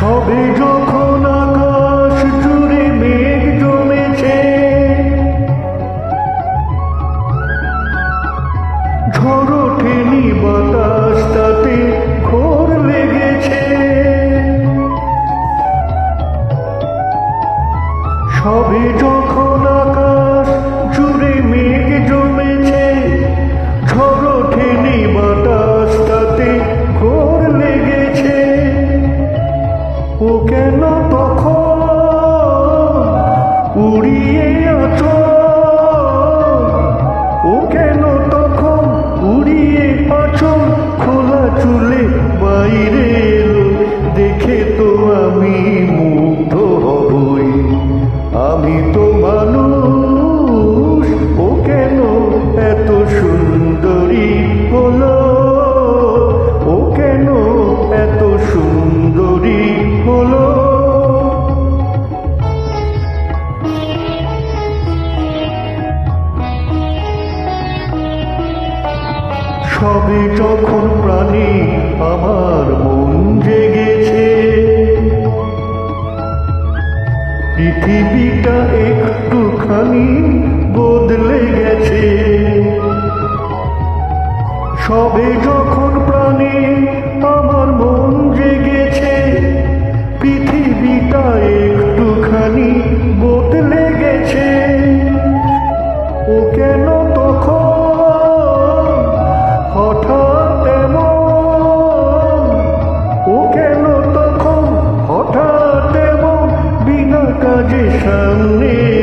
সবে যখন আকাশ জুড়ে মেঘ জমেছে ঝড় ওঠেনি বাতাস তাতে ঘোর লেগেছে। সবে যখন আকাশ বাইরে দেখে তো আমি মুগ্ধ হবই। আমি তো সবে যখন প্রাণী আমার মন জেগেছে পৃথিবীটা একটুখানি বদলে গেছে। সবে যখন প্রাণী Ka di.